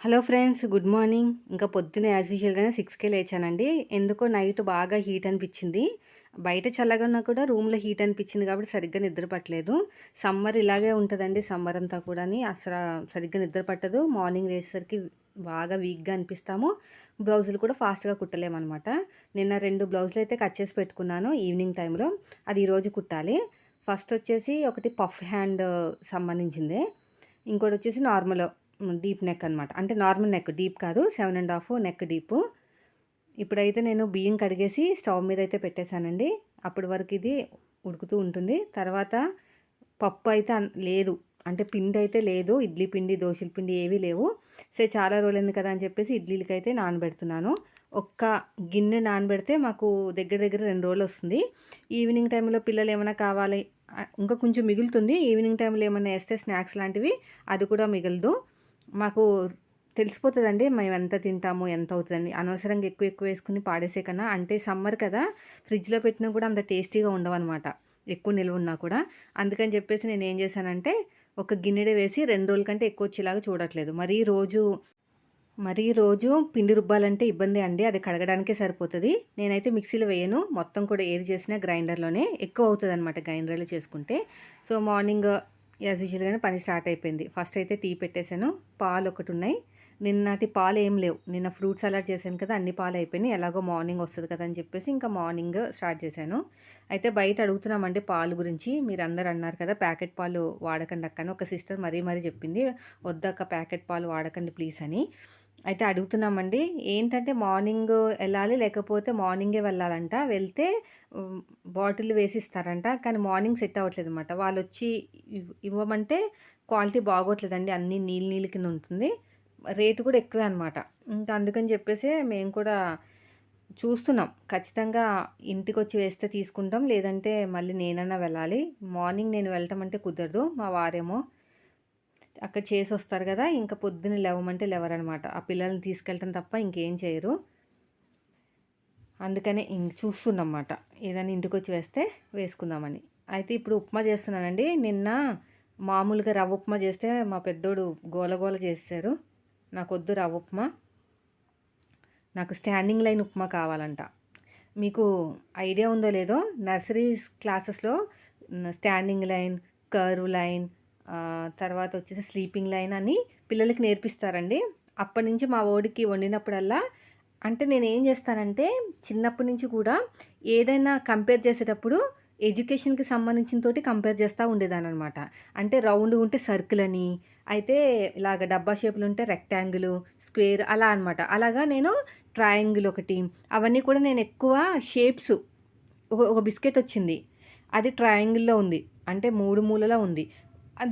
Hello friends good morning. ఇంకా పొద్దున్న as యూజువల్గానే సిక్స్కే లేచానండి. ఎందుకో నైట్ బాగా హీట్ అనిపించింది. బయట చల్లగా ఉన్నా కూడా రూమ్లో హీట్ అనిపించింది కాబట్టి సరిగ్గా నిద్ర పట్టలేదు. సమ్మర్ ఇలాగే ఉంటుందండి సమ్మర్ అంతా కూడా అసలు సరిగ్గా నిద్ర పట్టదు. మార్నింగ్ లేసేసరికి బాగా వీక్గా అనిపిస్తాము. బ్లౌజులు కూడా ఫాస్ట్గా కుట్టలేమన్నమాట. నిన్న రెండు బ్లౌజులు అయితే కట్ చేసి పెట్టుకున్నాను ఈవినింగ్ టైంలో అది ఈరోజు కుట్టాలి. ఫస్ట్ వచ్చేసి ఒకటి పఫ్ హ్యాండ్ సంబంధించింది. ఇంకోటి వచ్చేసి నార్మల్ డీప్ నెక్ అనమాట అంటే నార్మల్ నెక్ డీప్ కాదు seven and half neck deep. ఇప్పుడైతే నేను బియ్యం కడిగేసి స్టవ్ మీద అయితే పెట్టేశానండి. అప్పటి వరకు ఇది ఉడుకుతూ ఉంటుంది. తర్వాత పప్పు అయితే లేదు. అంటే పిండి అయితే లేదు. ఇడ్లీ పిండి దోశల పిండి ఏవీ లేవు. సో చాలా రోజులైంది కదా అని చెప్పేసి ఇడ్లీలకి అయితే నానబెడుతున్నాను. ఒక్క గిన్నె నానబెడితే మాకు దగ్గర దగ్గర రెండు రోజులు వస్తుంది. ఈవినింగ్ టైంలో పిల్లలు ఏమైనా కావాలి ఇంకా కొంచెం మిగులుతుంది. ఈవినింగ్ టైంలో ఏమైనా వేస్తే స్నాక్స్ లాంటివి అది కూడా మిగలదు. మాకు తెలిసిపోతుందండి మేము ఎంత తింటాము ఎంత అవుతుందని. అనవసరంగా ఎక్కువ ఎక్కువ వేసుకుని పాడేసే కన్నా అంటే సమ్మర్ కదా ఫ్రిడ్జ్లో పెట్టినా కూడా అంత టేస్టీగా ఉండవన్నమాట. ఎక్కువ నిల్వ ఉన్నా కూడా. అందుకని చెప్పేసి నేను ఏం చేశానంటే ఒక గిన్నెడ వేసి రెండు రోజుల కంటే ఎక్కువ వచ్చేలాగా చూడట్లేదు. మరీ రోజు మరీ రోజు పిండి రుబ్బాలంటే ఇబ్బంది అండి. అది కడగడానికే సరిపోతుంది. నేనైతే మిక్సీలో వేయను. మొత్తం కూడా ఏది చేసినా గ్రైండర్లోనే ఎక్కువ అవుతుంది అనమాట గ్రైండర్లో చేసుకుంటే. సో మార్నింగ్ యాజ్ యూజువల్గానే పని స్టార్ట్ అయిపోయింది. ఫస్ట్ అయితే టీ పెట్టేశాను. పాలు ఒకటి ఉన్నాయి. నిన్నటి పాలు ఏం లేవు. నిన్న ఫ్రూట్ సలాడ్ చేశాను కదా అన్ని పాలు అయిపోయినాయి. ఎలాగో మార్నింగ్ వస్తుంది కదా అని చెప్పేసి ఇంకా మార్నింగ్ స్టార్ట్ చేశాను. అయితే బయట అడుగుతున్నామండి పాలు గురించి. మీరు అందరు అన్నారు కదా ప్యాకెట్ పాలు వాడకండి అక్కని ఒక సిస్టర్ మరీ మరీ చెప్పింది వద్దక్క ప్యాకెట్ పాలు వాడకండి ప్లీజ్ అని. అయితే అడుగుతున్నామండి. ఏంటంటే మార్నింగ్ వెళ్ళాలి లేకపోతే మార్నింగే వెళ్ళాలంట. వెళ్తే బాటిల్ వేసి ఇస్తారంట కానీ మార్నింగ్ సెట్ అవ్వట్లేదు అనమాట వాళ్ళు వచ్చి ఇవ్వమంటే క్వాలిటీ బాగోట్లేదండి. అన్నీ నీళ్ళు నీళ్ళ కింద ఉంటుంది. రేటు కూడా ఎక్కువే అనమాట ఇంకా అందుకని చెప్పేసి మేము కూడా చూస్తున్నాం. ఖచ్చితంగా ఇంటికి వచ్చి వేస్తే తీసుకుంటాం. లేదంటే మళ్ళీ నేనన్నా వెళ్ళాలి. మార్నింగ్ నేను వెళ్ళటం అంటే కుదరదు. మా వారేమో అక్కడ చేసి వస్తారు కదా! ఇంకా పొద్దున్న లేవమంటే లేవరనమాట. ఆ పిల్లల్ని తీసుకెళ్ళటం తప్ప ఇంకేం చేయరు. అందుకనే ఇంక చూస్తున్నమాట ఏదైనా ఇంటికి వచ్చి వేస్తే వేసుకుందామని. అయితే ఇప్పుడు ఉప్మా చేస్తున్నానండి. నిన్న మామూలుగా రవ్వ ఉప్మా చేస్తే మా పెద్దోడు గోలగోల చేశారు నాకు వద్దు రవ్వ ఉప్మా. నాకు స్టాండింగ్ లైన్ ఉప్మా కావాలంట. మీకు ఐడియా ఉందో లేదో నర్సరీ క్లాసెస్లో స్టాండింగ్ లైన్ కర్వ్ లైన్ తర్వాత వచ్చేసి స్లీపింగ్ లైన్ అని పిల్లలకి నేర్పిస్తారండి. అప్పటి నుంచి మా ఓడికి వండినప్పుడల్లా అంటే నేను ఏం చేస్తానంటే చిన్నప్పటి నుంచి కూడా ఏదైనా కంపేర్ చేసేటప్పుడు ఎడ్యుకేషన్కి సంబంధించిన తోటి కంపేర్ చేస్తూ ఉండేదాని అనమాట అంటే రౌండ్ ఉంటే సర్కిల్ అని అయితే ఇలాగ డబ్బా షేపులు ఉంటే రెక్టాంగిల్ స్క్వేర్ అలా అనమాట అలాగా నేను ట్రయాంగిల్ ఒకటి అవన్నీ కూడా నేను ఎక్కువ షేప్స్ ఒక బిస్కెట్ వచ్చింది. అది ట్రయాంగిల్లో ఉంది. అంటే మూడు మూలలో ఉంది.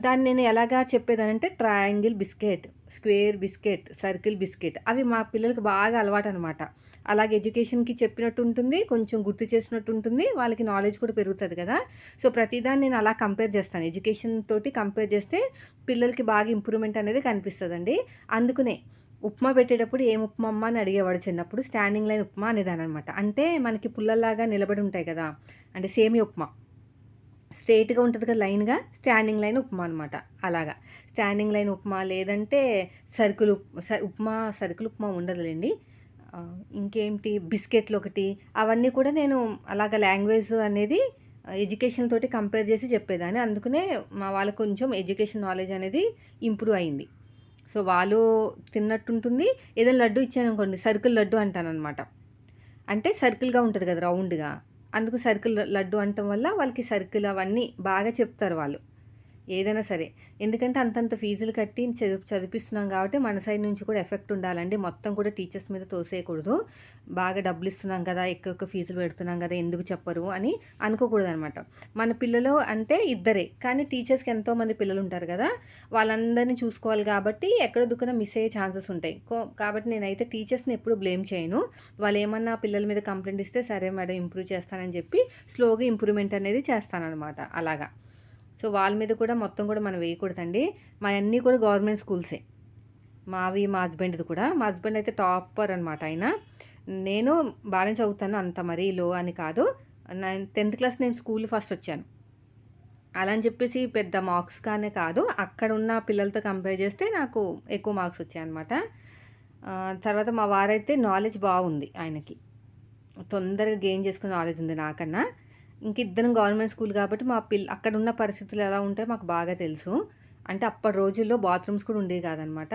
దాన్ని నేను ఎలాగా చెప్పేదానంటే triangle biscuit square biscuit circle biscuit అవి మా పిల్లలకి బాగా అలవాటు అనమాట అలాగే ఎడ్యుకేషన్కి చెప్పినట్టు ఉంటుంది కొంచెం గుర్తు చేసినట్టు ఉంటుంది వాళ్ళకి నాలెడ్జ్ కూడా పెరుగుతుంది కదా. సో ప్రతిదాన్ని నేను అలా కంపేర్ చేస్తాను. ఎడ్యుకేషన్ తోటి కంపేర్ చేస్తే పిల్లలకి బాగా ఇంప్రూవ్మెంట్ అనేది కనిపిస్తుందండి. అందుకనే ఉప్మా పెట్టేటప్పుడు ఏం ఉప్మా అమ్మ అని అడిగేవాడు చిన్నప్పుడు స్టాండింగ్ లైన్ ఉప్మా అనేదాని అనమాట అంటే మనకి పుల్లల్లాగా నిలబడి ఉంటాయి కదా అంటే సేమి ఉప్మా. స్ట్రైట్గా ఉంటుంది కదా లైన్గా స్టాండింగ్ లైన్ ఉప్మా అనమాట అలాగా. స్టాండింగ్ లైన్ ఉప్మా లేదంటే సరుకులు ఉప్మా సరుకులు ఉప్మా ఉండదులేండి. ఇంకేంటి? బిస్కెట్లు ఒకటి అవన్నీ కూడా నేను అలాగ లాంగ్వేజ్ అనేది ఎడ్యుకేషన్ తోటి కంపేర్ చేసి చెప్పేదాన్ని. అందుకనే మా వాళ్ళకు కొంచెం ఎడ్యుకేషన్ నాలెడ్జ్ అనేది ఇంప్రూవ్ అయింది. సో వాళ్ళు తిన్నట్టుంటుంది. ఏదైనా లడ్డు ఇచ్చాను అనుకోండి సర్కిల్ లడ్డు అంటానమాట అంటే సర్కిల్గా ఉంటుంది కదా రౌండ్గా. అందుకు సర్కిల్ లడ్డు అంటం వల్ల వాళ్ళకి సర్కిల్ అవన్నీ బాగా చెప్తారు వాళ్ళు. ఏదైనా సరే. ఎందుకంటే అంతంత ఫీజులు కట్టి చదువు చదివిస్తున్నాం కాబట్టి మన సైడ్ నుంచి కూడా ఎఫెక్ట్ ఉండాలండి. మొత్తం కూడా టీచర్స్ మీద తోసేయకూడదు. బాగా డబ్బులు ఇస్తున్నాం కదా ఎక్కువ ఎక్కువ ఫీజులు పెడుతున్నాం కదా ఎందుకు చెప్పరు అని అనుకోకూడదు అనమాట మన పిల్లలు అంటే ఇద్దరే. కానీ టీచర్స్కి ఎంతోమంది పిల్లలు ఉంటారు కదా వాళ్ళందరినీ చూసుకోవాలి కాబట్టి ఎక్కడ దుక్కున మిస్ అయ్యే ఛాన్సెస్ ఉంటాయి. కాబట్టి నేనైతే టీచర్స్ని ఎప్పుడు బ్లేమ్ చేయను. వాళ్ళు ఏమన్నా పిల్లల మీద కంప్లైంట్ ఇస్తే సరే మేడం ఇంప్రూవ్ చేస్తానని చెప్పి స్లోగా ఇంప్రూవ్మెంట్ అనేది చేస్తానన్నమాట అలాగా. సో వాళ్ళ మీద కూడా మొత్తం కూడా మనం వేయకూడదండి. మా అన్నీ కూడా గవర్నమెంట్ స్కూల్సే. మావి మా హస్బెండ్ది కూడా. మా హస్బెండ్ అయితే టాపర్ అనమాట ఆయన. నేను బ్యాలెన్స్ చదువుతాను అంత మరీ లో అని కాదు. నైన్ టెన్త్ క్లాస్ నేను స్కూల్ ఫస్ట్ వచ్చాను. అలా అని చెప్పేసి పెద్ద మార్క్స్ కానీ కాదు. అక్కడ ఉన్న పిల్లలతో కంపేర్ చేస్తే నాకు ఎక్కువ మార్క్స్ వచ్చాయన్నమాట. తర్వాత మా వారైతే నాలెడ్జ్ బాగుంది ఆయనకి. తొందరగా గెయిన్ చేసుకునే నాలెడ్జ్ ఉంది నాకన్నా. ఇంక ఇద్దరం గవర్నమెంట్ స్కూల్ కాబట్టి మా పిల్ల అక్కడ ఉన్న పరిస్థితులు ఎలా ఉంటాయో మాకు బాగా తెలుసు. అంటే అప్పటి రోజుల్లో బాత్రూమ్స్ కూడా ఉండేవి కాదనమాట.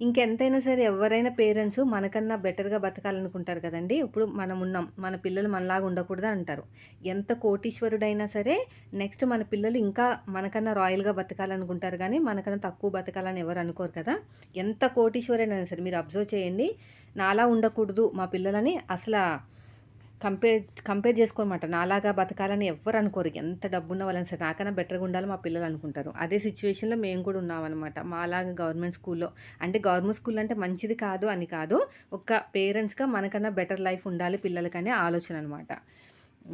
ఇంకెంతైనా సరే ఎవరైనా పేరెంట్స్ మనకన్నా బెటర్గా బతకాలనుకుంటారు కదండి. ఇప్పుడు మనం ఉన్నాం మన పిల్లలు మనలాగా ఉండకూడదు అంటారు. ఎంత కోటీశ్వరుడైనా సరే నెక్స్ట్ మన పిల్లలు ఇంకా మనకన్నా రాయల్గా బతకాలనుకుంటారు కానీ మనకన్నా తక్కువ బతకాలని ఎవరు అనుకోరు కదా. ఎంత కోటీశ్వరుడైనా సరే మీరు అబ్జర్వ్ చేయండి. నాలా ఉండకూడదు మా పిల్లలని. అసలు కంపేర్ కంపేర్ చేసుకోనమాట. నాలాగా బతకాలని ఎవ్వరు అనుకోరు. ఎంత డబ్బున్న వాళ్ళని సరే నాకన్నా బెటర్గా ఉండాలి మా పిల్లలు అనుకుంటారు. అదే సిచ్యువేషన్లో మేము కూడా ఉన్నామన్నమాట. మాలాగా గవర్నమెంట్ స్కూల్లో అంటే గవర్నమెంట్ స్కూల్ అంటే మంచిది కాదు అని కాదు ఒక పేరెంట్స్గా మనకన్నా బెటర్ లైఫ్ ఉండాలి పిల్లలకనే ఆలోచన అనమాట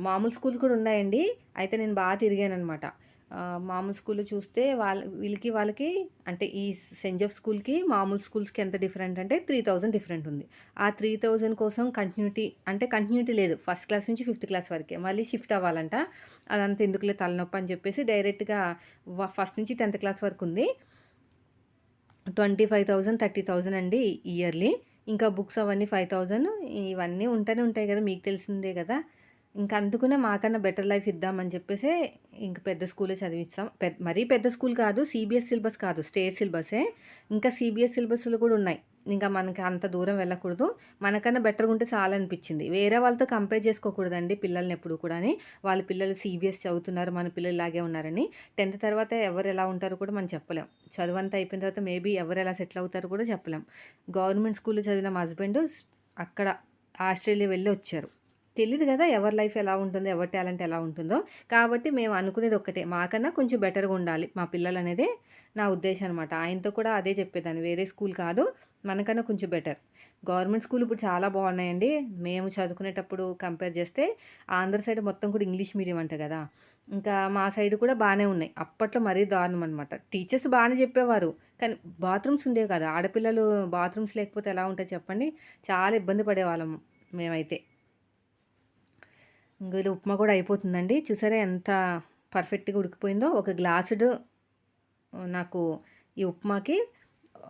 మామూలు స్కూల్స్ కూడా ఉన్నాయండి. అయితే నేను బాగా తిరిగాను అనమాట మామూలు స్కూల్ చూస్తే వాళ్ళ వీళ్ళకి వాళ్ళకి అంటే ఈ సెంట్ జోఫ్ స్కూల్కి మామూలు స్కూల్స్కి ఎంత డిఫరెంట్ అంటే త్రీ థౌజండ్ డిఫరెంట్ ఉంది. ఆ త్రీ థౌజండ్ కోసం కంటిన్యూటీ అంటే కంటిన్యూటీ లేదు. ఫస్ట్ క్లాస్ నుంచి ఫిఫ్త్ క్లాస్ వరకే. మళ్ళీ షిఫ్ట్ అవ్వాలంట. అదంతా ఎందుకులే తలనొప్పి అని చెప్పేసి డైరెక్ట్గా ఫస్ట్ నుంచి టెన్త్ క్లాస్ వరకు ఉంది. Twenty five thousand thirty thousand అండి ఇయర్లీ. ఇంకా బుక్స్ అవన్నీ ఫైవ్ థౌజండ్ ఇవన్నీ ఉంటూనే ఉంటాయి కదా. మీకు తెలిసిందే కదా. ఇంకా అందుకునే మాకన్నా బెటర్ లైఫ్ ఇద్దామని చెప్పేసి ఇంక పెద్ద స్కూలే చదివిస్తాం. పెద్ద మరీ పెద్ద స్కూల్ కాదు సిబిఎస్ సిలబస్ కాదు స్టేట్ సిలబసే ఇంకా సిబిఎస్ సిలబస్లు కూడా ఉన్నాయి. ఇంకా మనకి అంత దూరం వెళ్ళకూడదు. మనకన్నా బెటర్గా ఉంటే చాలా అనిపించింది. వేరే వాళ్ళతో కంపేర్ చేసుకోకూడదండి పిల్లల్ని ఎప్పుడు కూడా వాళ్ళ పిల్లలు సిబిఎస్ చదువుతున్నారు మన పిల్లలు ఇలాగే ఉన్నారని. టెన్త్ తర్వాత ఎవరు ఎలా ఉంటారో కూడా మనం చెప్పలేం. చదువు అంతా అయిపోయిన తర్వాత మేబీ ఎవరు ఎలా సెటిల్ అవుతారో కూడా చెప్పలేం. గవర్నమెంట్ స్కూల్లో చదివిన మా హస్బెండ్ అక్కడ ఆస్ట్రేలియా వెళ్ళి వచ్చారు. తెలియదు కదా ఎవరి లైఫ్ ఎలా ఉంటుందో ఎవరి టాలెంట్ ఎలా ఉంటుందో. కాబట్టి మేము అనుకునేది ఒక్కటే మాకన్నా కొంచెం బెటర్గా ఉండాలి. మా పిల్లలు అనేది నా ఉద్దేశం అనమాట ఆయనతో కూడా అదే చెప్పేదాన్ని వేరే స్కూల్ కాదు మనకన్నా కొంచెం బెటర్. గవర్నమెంట్ స్కూల్ ఇప్పుడు చాలా బాగున్నాయండి. మేము చదువుకునేటప్పుడు కంపేర్ చేస్తే ఆంధ్ర సైడ్ మొత్తం కూడా ఇంగ్లీష్ మీడియం అంట కదా. ఇంకా మా సైడ్ కూడా బాగానే ఉన్నాయి. అప్పట్లో మరీ దారుణం అనమాట టీచర్స్ బాగానే చెప్పేవారు కానీ బాత్రూమ్స్ ఉండేవి కదా. ఆడపిల్లలు బాత్రూమ్స్ లేకపోతే ఎలా ఉంటాయి చెప్పండి? చాలా ఇబ్బంది పడేవాళ్ళం మేమైతే. ఇది ఉప్మా కూడా అయిపోతుందండి. చూసారా ఎంత పర్ఫెక్ట్గా ఉడికిపోయిందో. ఒక గ్లాసుడు నాకు ఈ ఉప్మాకి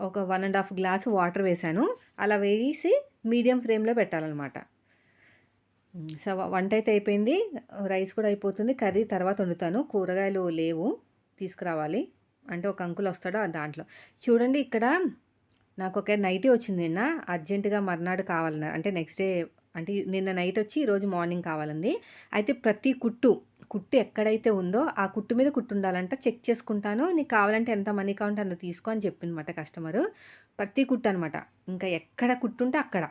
ఒక one and half glass water వేసాను అలా వేసి మీడియం ఫ్లేమ్లో పెట్టాలన్నమాట. సో వంట అయితే అయిపోయింది. రైస్ కూడా అయిపోతుంది. కర్రీ తర్వాత వండుతాను. కూరగాయలు లేవు. తీసుకురావాలి. అంటే ఒక అంకుల్ వస్తాడో దాంట్లో. చూడండి ఇక్కడ నాకు ఒక నైటీ వచ్చింది నిన్న. అర్జెంటుగా మర్నాడు కావాలన్నారు. అంటే నెక్స్ట్ డే అంటే నిన్న నైట్ వచ్చి ఈరోజు మార్నింగ్ కావాలండి. అయితే ప్రతి కుట్టు కుట్టు ఎక్కడైతే ఉందో ఆ కుట్టు మీద కుట్టు ఉండాలంట. చెక్ చేసుకుంటాను. నీకు కావాలంటే ఎంత మనీ కావాలంటే అంత తీసుకో అని చెప్పిందన్నమాట కస్టమరు. ప్రతి కుట్టు అనమాట ఇంకా ఎక్కడ కుట్టుంటే అక్కడ.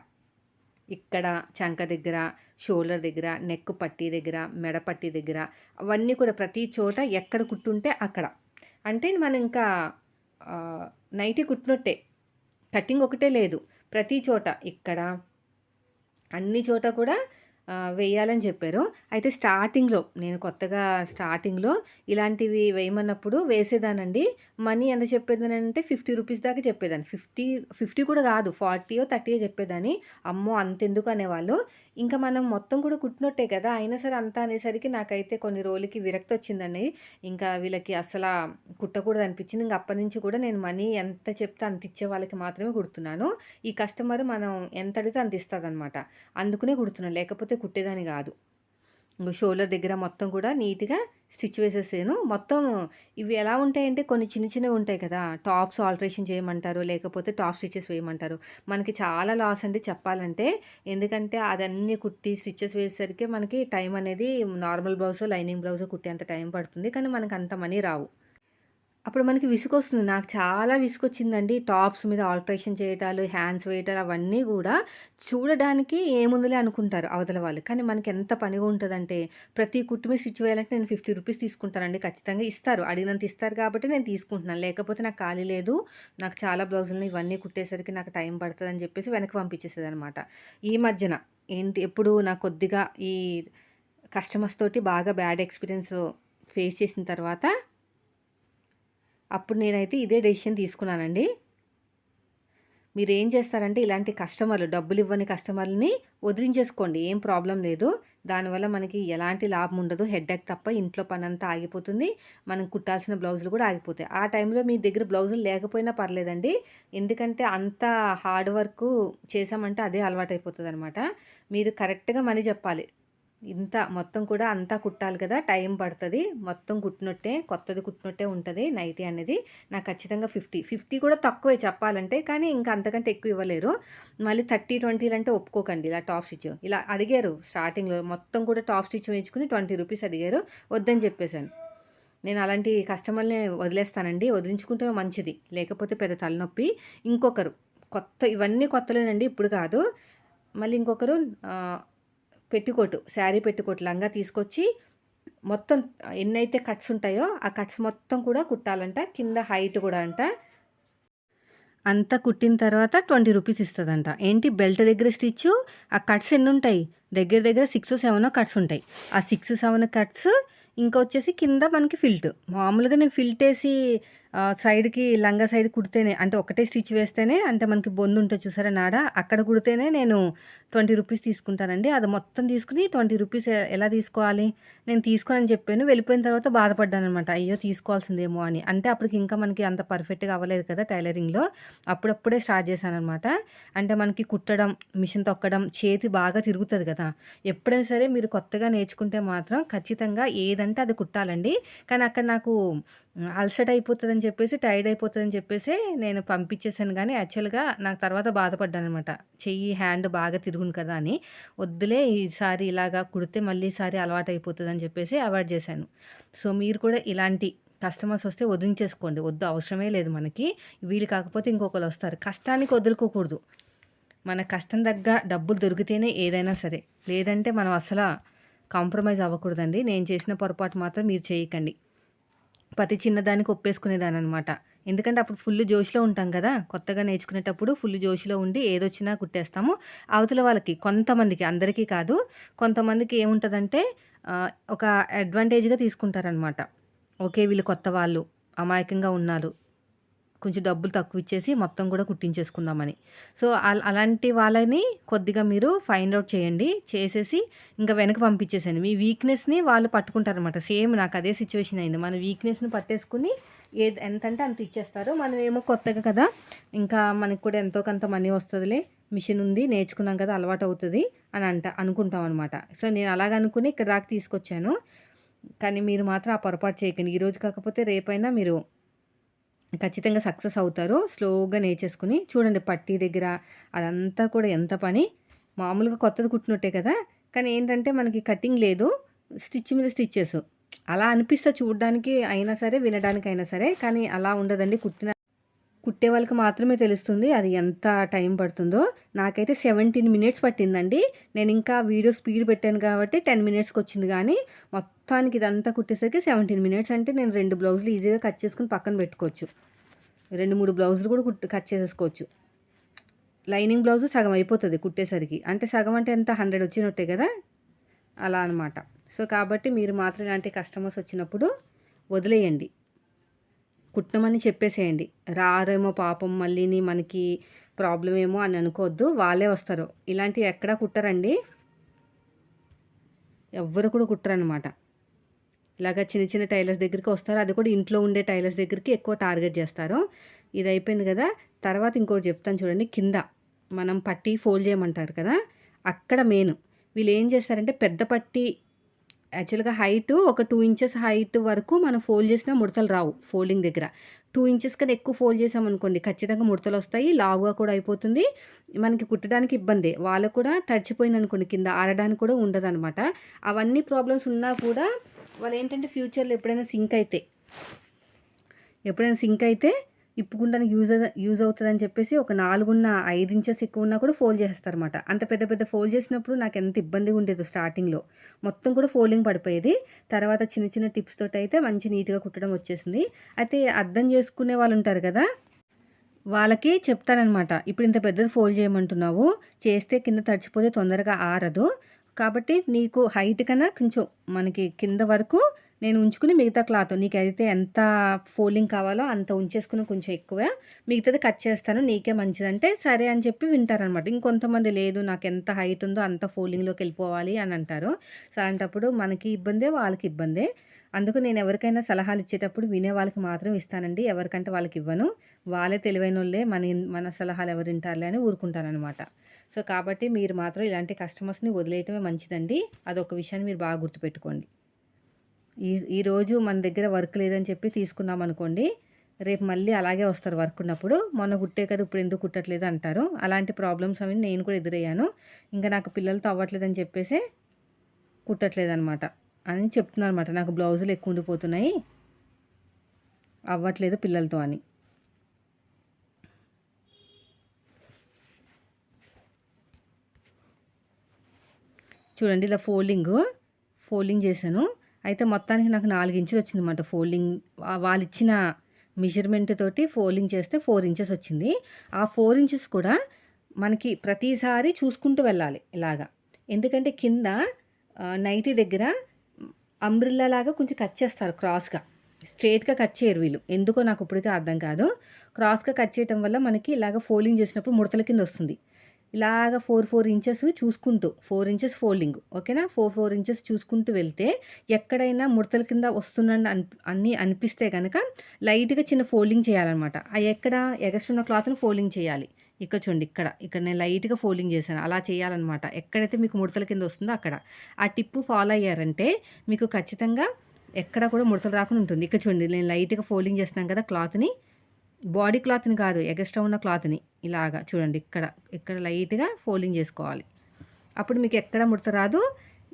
ఇక్కడ చంక దగ్గర షోల్డర్ దగ్గర నెక్ పట్టీ దగ్గర మెడ పట్టీ దగ్గర అవన్నీ కూడా ప్రతి చోట ఎక్కడ కుట్టుంటే అక్కడ. అంటే మనం ఇంకా నైటీ కుట్టినట్టే. కటింగ్ ఒకటే లేదు. ప్రతి చోట ఇక్కడ అన్ని చోట కూడా వేయాలని చెప్పారు. అయితే స్టార్టింగ్లో నేను కొత్తగా స్టార్టింగ్లో ఇలాంటివి వేయమన్నప్పుడు వేసేదానండి. మనీ ఎంత చెప్పేదానంటే ఫిఫ్టీ రూపీస్ దాకా చెప్పేదాన్ని. ఫిఫ్టీ ఫిఫ్టీ కూడా కాదు ఫార్టీయో థర్టీయో చెప్పేదాన్ని. అమ్మో అంతెందుకు అనేవాళ్ళు. ఇంకా మనం మొత్తం కూడా కుట్టినట్టే కదా అయినా సరే అంతా అనేసరికి నాకైతే కొన్ని రోజులకి విరక్తి వచ్చిందండి. ఇంకా వీళ్ళకి అసలు కుట్టకూడదు అనిపించింది. ఇంకా అప్పటి నుంచి కూడా నేను మనీ ఎంత చెప్తే అంత ఇచ్చే వాళ్ళకి మాత్రమే కుడుతున్నాను. ఈ కస్టమర్ మనం ఎంత అడిగితే అంత ఇస్తుంది అనమాట అందుకునే కుడుతున్నాను. లేకపోతే కుట్టేదాన్ని కాదు. షోల్డర్ దగ్గర మొత్తం కూడా నీట్గా స్టిచ్ వేసేసాను. మొత్తం ఇవి ఎలా ఉంటాయంటే కొన్ని చిన్న చిన్నవి ఉంటాయి కదా టాప్స్ ఆల్టరేషన్ చేయమంటారు లేకపోతే టాప్ స్టిచెస్ వేయమంటారు. మనకి చాలా లాస్ అండి చెప్పాలంటే. ఎందుకంటే అదన్నీ కుట్టి స్టిచెస్ వేసేసరికి మనకి టైం అనేది నార్మల్ బ్లౌజ్ లైనింగ్ బ్లౌజ్ కుట్టేంత టైం పడుతుంది. కానీ మనకు అంత మనీ రావు. అప్పుడు మనకి విసుగొస్తుంది. నాకు చాలా విసుగొచ్చిందండి. టాప్స్ మీద ఆల్టరేషన్ చేయటాలు హ్యాండ్స్ వేయటాలు అవన్నీ కూడా చూడడానికి ఏముందిలే అనుకుంటారు అవతల వాళ్ళు. కానీ మనకి ఎంత పనిగా ఉంటుందంటే ప్రతి కుట్టు మీద స్టిచ్ వేయాలంటే నేను ఫిఫ్టీ రూపీస్ తీసుకుంటానండి. ఖచ్చితంగా ఇస్తారు. అడిగినంత ఇస్తారు కాబట్టి నేను తీసుకుంటున్నాను. లేకపోతే నాకు ఖాళీ లేదు. నాకు చాలా బ్లౌజులను ఇవన్నీ కుట్టేసరికి నాకు టైం పడుతుందని చెప్పేసి వెనక్కి పంపించేసేది అనమాట ఈ మధ్యన ఏంటి ఎప్పుడు నాకు కొద్దిగా ఈ కస్టమర్స్ తోటి బాగా బ్యాడ్ ఎక్స్పీరియన్స్ ఫేస్ చేసిన తర్వాత అప్పుడు నేనైతే ఇదే డెసిషన్ తీసుకున్నానండి. మీరు ఏం చేస్తారంటే ఇలాంటి కస్టమర్లు డబ్బులు ఇవ్వని కస్టమర్లని వదిలించేసుకోండి ఏం ప్రాబ్లం లేదు. దానివల్ల మనకి ఎలాంటి లాభం ఉండదు హెడ్ఏక్ తప్ప ఇంట్లో పని అంతా ఆగిపోతుంది మనం కుట్టాల్సిన బ్లౌజులు కూడా ఆగిపోతాయి. ఆ టైంలో మీ దగ్గర బ్లౌజులు లేకపోయినా పర్లేదండి. ఎందుకంటే అంత హార్డ్ వర్క్ చేసామంటే అదే అలవాటు అయిపోతుంది అనమాట మీరు కరెక్ట్గా మనీ చెప్పాలి. ఇంత మొత్తం కూడా అంతా కుట్టాలి కదా టైం పడుతుంది. మొత్తం కుట్టినట్టే కొత్తది కుట్టినట్టే ఉంటుంది నైటీ అనేది. నాకు ఖచ్చితంగా ఫిఫ్టీ. ఫిఫ్టీ కూడా తక్కువే చెప్పాలంటే కానీ ఇంకా అంతకంటే ఎక్కువ ఇవ్వలేరు. మళ్ళీ థర్టీ ట్వంటీలు అంటే ఒప్పుకోకండి ఇలా టాప్ స్టిచ్. ఇలా అడిగారు స్టార్టింగ్లో మొత్తం కూడా టాప్ స్టిచ్ వేయించుకుని ట్వంటీ రూపీస్ అడిగారు. వద్దని చెప్పేశాను. నేను అలాంటి కస్టమర్ని వదిలేస్తానండి. వదిలించుకుంటే మంచిది. లేకపోతే పెద్ద తలనొప్పి. ఇంకొకరు కొత్త ఇవన్నీ కొత్తలేనండి ఇప్పుడు కాదు. మళ్ళీ ఇంకొకరు పెట్టికోటు శారీ పెట్టికోటు లంగా తీసుకొచ్చి మొత్తం ఎన్నైతే కట్స్ ఉంటాయో ఆ కట్స్ మొత్తం కూడా కుట్టాలంట. కింద హైట్ కూడా అంట. అంతా కుట్టిన తర్వాత ట్వంటీ రూపీస్ ఇస్తుందంట. ఏంటి? బెల్ట్ దగ్గర స్టిచ్ ఆ కట్స్ ఎన్ని ఉంటాయి దగ్గర దగ్గర సిక్స్ సెవెన్ కట్స్ ఉంటాయి. ఆ సిక్స్ సెవెన్ కట్స్ ఇంకా వచ్చేసి కింద మనకి ఫిల్ట్. మామూలుగా నేను ఫిల్ట్ వేసి సైడ్కి లంగా సైడ్ కుడితేనే అంటే ఒకటే స్టిచ్ వేస్తేనే అంటే మనకి బొందు ఉంటుంది చూసారా నాడ అక్కడ కుడితేనే నేను ట్వంటీ రూపీస్ తీసుకుంటానండి. అది మొత్తం తీసుకుని ట్వంటీ రూపీస్ ఎలా తీసుకోవాలి? నేను తీసుకోనని చెప్పాను. వెళ్ళిపోయిన తర్వాత బాధపడ్డాను అనమాట అయ్యో తీసుకోవాల్సిందేమో అని. అంటే అప్పటికి ఇంకా మనకి అంత పర్ఫెక్ట్గా అవ్వలేదు కదా టైలరింగ్లో. అప్పుడప్పుడే స్టార్ట్ చేశాను అనమాట అంటే మనకి కుట్టడం మిషన్ తొక్కడం చేతి బాగా తిరుగుతుంది కదా. ఎప్పుడైనా సరే మీరు కొత్తగా నేర్చుకుంటే మాత్రం ఖచ్చితంగా ఏదంటే అది కుట్టాలండి. కానీ అక్కడ నాకు అలసట అయిపోతుందని చెప్పేసి టైర్డ్ అయిపోతుందని చెప్పేసి నేను పంపించేసాను కానీ యాక్చువల్గా నాకు తర్వాత బాధపడ్డాను అనమాట చెయ్యి హ్యాండ్ బాగా తిరుగును కదా అని. వద్దులే ఈసారి ఇలాగా కుడితే మళ్ళీ ఈసారి అలవాటు అయిపోతుందని చెప్పేసి అవాయిడ్ చేశాను. సో మీరు కూడా ఇలాంటి కస్టమర్స్ వస్తే వదిలించేసుకోండి. వద్దు అవసరమే లేదు మనకి. వీళ్ళు కాకపోతే ఇంకొకరు వస్తారు. కష్టానికి వదులుకోకూడదు. మన కష్టం తగ్గ డబ్బులు దొరికితేనే ఏదైనా సరే. లేదంటే మనం అసలు కాంప్రమైజ్ అవ్వకూడదండి. నేను చేసిన పొరపాటు మాత్రం మీరు చేయకండి. ప్రతి చిన్నదానికి ఒప్పేసుకునేదాని అనమాట ఎందుకంటే అప్పుడు ఫుల్ జోష్లో ఉంటాం కదా. కొత్తగా నేర్చుకునేటప్పుడు ఫుల్ జోష్లో ఉండి ఏదొచ్చినా కుట్టేస్తాము. అవతల వాళ్ళకి కొంతమందికి అందరికీ కాదు. కొంతమందికి ఏముంటుందంటే ఒక అడ్వాంటేజ్గా తీసుకుంటారనమాట ఓకే వీళ్ళు కొత్త వాళ్ళు అమాయకంగా ఉన్నారు. కొంచెం డబ్బులు తక్కువ ఇచ్చేసి మొత్తం కూడా కుట్టించేసుకుందామని. సో అలాంటి వాళ్ళని కొద్దిగా మీరు ఫైండ్ అవుట్ చేయండి. చేసేసి ఇంకా వెనక పంపించేసండి మీ వీక్నెస్ని వాళ్ళు పట్టుకుంటారనమాట సేమ్ నాకు అదే సిచ్యువేషన్ అయింది. మన వీక్నెస్ని పట్టేసుకుని ఏది ఎంత అంటే అంత ఇచ్చేస్తారు. మనం ఏమో కొత్తగా కదా. ఇంకా మనకి కూడా ఎంతో కొంత మనీ వస్తుందిలే. మిషన్ ఉంది నేర్చుకున్నాం కదా అలవాటు అవుతుంది అని అంట అనుకుంటాం అనమాట సో నేను అలాగ అనుకుని ఇక్కడ దాకా తీసుకొచ్చాను. కానీ మీరు మాత్రం ఆ పొరపాటు చేయకండి. ఈరోజు కాకపోతే రేపైనా మీరు ఖచ్చితంగా సక్సెస్ అవుతారు స్లోగా నేర్చేసుకుని చూడండి పట్టీ దగ్గర అదంతా కూడా ఎంత పని. మామూలుగా కొత్తది కుట్టినట్టే కదా. కానీ ఏంటంటే మనకి కటింగ్ లేదు స్టిచ్ మీద స్టిచ్చెస్. అలా అనిపిస్తే చూడడానికి అయినా సరే వినడానికి అయినా సరే కానీ అలా ఉండదండి కుట్టిన కుట్టే వాళ్ళకి మాత్రమే తెలుస్తుంది అది ఎంత టైం పడుతుందో. నాకైతే సెవెంటీన్ మినిట్స్ పట్టిందండి. నేను ఇంకా వీడియో స్పీడ్ పెట్టాను కాబట్టి టెన్ మినిట్స్కి వచ్చింది కానీ మొత్తానికి ఇదంతా కుట్టేసరికి సెవెంటీన్ మినిట్స్ అంటే నేను రెండు బ్లౌజులు ఈజీగా కట్ చేసుకుని పక్కన పెట్టుకోవచ్చు. రెండు మూడు బ్లౌజులు కూడా కుట్ కట్ చేసేసుకోవచ్చు. లైనింగ్ బ్లౌజ్ సగం అయిపోతుంది కుట్టేసరికి. అంటే సగం అంటే ఎంత? హండ్రెడ్ వచ్చినట్టే కదా? అలా అనమాట సో కాబట్టి మీరు మాత్రం ఇలాంటి కస్టమర్స్ వచ్చినప్పుడు వదిలేయండి. కుట్టమని చెప్పేసేయండి. రారేమో పాపం మళ్ళీని మనకి ప్రాబ్లం ఏమో అని అనుకోవద్దు. వాళ్ళే వస్తారు. ఇలాంటివి ఎక్కడా కుట్టరండి. ఎవ్వరు కూడా కుట్టరనమాట ఇలాగ చిన్న చిన్న టైలర్స్ దగ్గరికి వస్తారు. అది కూడా ఇంట్లో ఉండే టైలర్స్ దగ్గరికి ఎక్కువ టార్గెట్ చేస్తారు. ఇది అయిపోయింది కదా. తర్వాత ఇంకోటి చెప్తాను చూడండి. కింద మనం పట్టి ఫోల్డ్ చేయమంటారు కదా. అక్కడ మెయిన్ వీళ్ళు ఏం చేస్తారంటే పెద్ద పట్టి యాక్చువల్గా హైట్ ఒక టూ ఇంచెస్ హైట్ వరకు మనం ఫోల్డ్ చేసినా ముడతలు రావు ఫోల్డింగ్ దగ్గర. టూ ఇంచెస్ కన్నా ఎక్కువ ఫోల్డ్ చేసామనుకోండి ఖచ్చితంగా ముడతలు వస్తాయి లావుగా కూడా అయిపోతుంది. మనకి కుట్టడానికి ఇబ్బంది. వాళ్ళకు కూడా తడిచిపోయింది అనుకోండి కింద ఆడడానికి కూడా ఉండదు అనమాట అవన్నీ ప్రాబ్లమ్స్ ఉన్నా కూడా వాళ్ళు ఏంటంటే ఫ్యూచర్లో ఎప్పుడైనా సింక్ అయితే ఎప్పుడైనా సింక్ అయితే ఇప్పుకుంటానికి యూజ్ యూజ్ అవుతుందని చెప్పేసి ఒక నాలుగున్న ఐదు ఇంచెస్ ఎక్కువ ఉన్నా కూడా ఫోల్డ్ చేస్తారనమాట అంత పెద్ద పెద్ద ఫోల్డ్ చేసినప్పుడు నాకు ఎంత ఇబ్బందిగా ఉండేది స్టార్టింగ్లో. మొత్తం కూడా ఫోల్డింగ్ పడిపోయేది. తర్వాత చిన్న చిన్న టిప్స్ తోటి అయితే మంచి నీట్గా కుట్టడం వచ్చేసింది. అయితే అర్థం చేసుకునే వాళ్ళు ఉంటారు కదా వాళ్ళకి చెప్తానమాట ఇప్పుడు ఇంత పెద్దది ఫోల్డ్ చేయమంటున్నావు. చేస్తే కింద తడిచిపోతే తొందరగా ఆరదు. కాబట్టి నీకు హైట్ కన్నా కొంచెం మనకి కింద వరకు నేను ఉంచుకుని మిగతా క్లాత్ నీకైతే ఎంత ఫోల్డింగ్ కావాలో అంత ఉంచేసుకుని కొంచెం ఎక్కువ. మిగతాది కట్ చేస్తాను నీకే మంచిదంటే సరే అని చెప్పి వింటారనమాట ఇంకొంతమంది లేదు నాకు ఎంత హైట్ ఉందో అంత ఫోల్డింగ్లోకి వెళ్ళిపోవాలి అని అంటారు. సో అలాంటప్పుడు మనకి ఇబ్బందే వాళ్ళకి ఇబ్బందే. అందుకు నేను ఎవరికైనా సలహాలు ఇచ్చేటప్పుడు వినే వాళ్ళకి మాత్రం ఇస్తానండి. ఎవరికంటే వాళ్ళకి ఇవ్వను. వాళ్ళే తెలివైన వాళ్ళే మన మన సలహాలు ఎవరు వింటారులే అని ఊరుకుంటానమాట సో కాబట్టి మీరు మాత్రం ఇలాంటి కస్టమర్స్ని వదిలేయటమే మంచిదండి. అదొక విషయాన్ని మీరు బాగా గుర్తుపెట్టుకోండి. ఈ ఈరోజు మన దగ్గర వర్క్ లేదని చెప్పి తీసుకున్నాం అనుకోండి రేపు మళ్ళీ అలాగే వస్తారు వర్క్ ఉన్నప్పుడు. మొన్న కుట్టే కదా ఇప్పుడు ఎందుకు కుట్టట్లేదు అంటారు. అలాంటి ప్రాబ్లమ్స్ అవి నేను కూడా ఎదురయ్యాను. ఇంకా నాకు పిల్లలతో అవ్వట్లేదని చెప్పేసి కుట్టట్లేదు అనమాట అని చెప్తున్నారు అనమాట నాకు బ్లౌజులు ఎక్కువ ఉండిపోతున్నాయి. అవ్వట్లేదు పిల్లలతో అని. చూడండి ఇలా ఫోల్డింగ్ ఫోల్డింగ్ చేశాను. అయితే మొత్తానికి నాకు నాలుగు ఇంచులు వచ్చిందన్నమాట ఫోల్డింగ్. వాళ్ళు ఇచ్చిన మెజర్మెంట్ తోటి ఫోల్డింగ్ చేస్తే ఫోర్ ఇంచెస్ వచ్చింది. ఆ ఫోర్ ఇంచెస్ కూడా మనకి ప్రతిసారి చూసుకుంటూ వెళ్ళాలి ఇలాగా. ఎందుకంటే కింద నైటీ దగ్గర అంబ్రిల్లా లాగా కొంచెం కట్ చేస్తారు క్రాస్గా స్ట్రేట్గా కట్ చేయరు వీళ్ళు. ఎందుకో నాకు ఇప్పటికే అర్థం కాదు. క్రాస్గా కట్ చేయటం వల్ల మనకి ఇలాగ ఫోల్డింగ్ చేసినప్పుడు ముడతల కింద వస్తుంది. ఇలాగ ఫోర్ ఫోర్ ఇంచెస్ చూసుకుంటూ ఫోర్ ఇంచెస్ ఫోల్డింగ్ ఓకేనా? ఫోర్ ఫోర్ ఇంచెస్ చూసుకుంటూ వెళ్తే ఎక్కడైనా ముడతల కింద వస్తుందని అని అన్నీ అనిపిస్తే కనుక లైట్గా చిన్న ఫోల్డింగ్ చేయాలన్నమాట. ఆ ఎక్కడ ఎగస్ట్రున్న క్లాత్ని ఫోల్డింగ్ చేయాలి. ఇక్కడ చూడండి ఇక్కడ ఇక్కడ నేను లైట్గా ఫోల్డింగ్ చేశాను. అలా చేయాలన్నమాట. ఎక్కడైతే మీకు ముడతల కింద వస్తుందో అక్కడ. ఆ టిప్పు ఫాలో అయ్యారంటే మీకు ఖచ్చితంగా ఎక్కడ కూడా ముడతలు రాకుండా ఉంటుంది. ఇక్కడ చూడండి నేను లైట్గా ఫోల్డింగ్ చేస్తున్నాను కదా క్లాత్ని. బాడీ క్లాత్ని కాదు ఎగస్ట్రా ఉన్న క్లాత్ని ఇలాగా చూడండి. ఇక్కడ ఇక్కడ లైట్గా ఫోల్డింగ్ చేసుకోవాలి. అప్పుడు మీకు ఎక్కడ ముడత రాదు.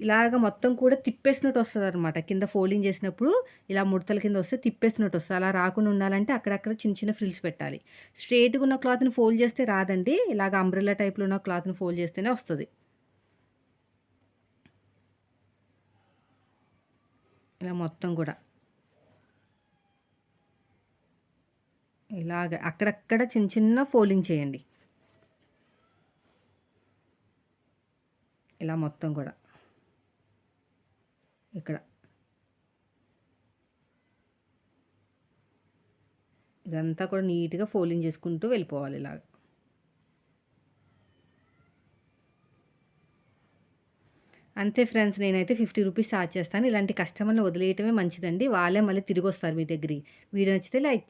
ఇలాగ మొత్తం కూడా తిప్పేసినట్టు వస్తుంది అనమాట కింద ఫోల్డింగ్ చేసినప్పుడు ఇలా ముడతల కింద వస్తే తిప్పేసినట్టు వస్తుంది. అలా రాకుండా ఉండాలంటే అక్కడక్కడ చిన్న చిన్న ఫ్రిల్స్ పెట్టాలి. స్ట్రేట్గా ఉన్న క్లాత్ని ఫోల్డ్ చేస్తే రాదండి. ఇలాగ అంబ్రెల్లా టైప్లో ఉన్న క్లాత్ని ఫోల్డ్ చేస్తేనే వస్తుంది. ఇలా మొత్తం కూడా. ఇలాగ అక్కడక్కడ చిన్న చిన్న ఫోల్డింగ్ చేయండి. ఇలా మొత్తం కూడా. ఇక్కడ. ఇదంతా కూడా నీట్గా ఫోల్డింగ్ చేసుకుంటూ వెళ్ళిపోవాలి ఇలాగ. అంతే ఫ్రెండ్స్ నేనైతే ఫిఫ్టీ రూపీస్ ఛార్జ్ చేస్తాను. ఇలాంటి కస్టమర్లు వదిలేయటమే మంచిదండి. వాళ్ళే మళ్ళీ తిరిగి వస్తారు మీ దగ్గరికి. వీడియో నచ్చితే లైక్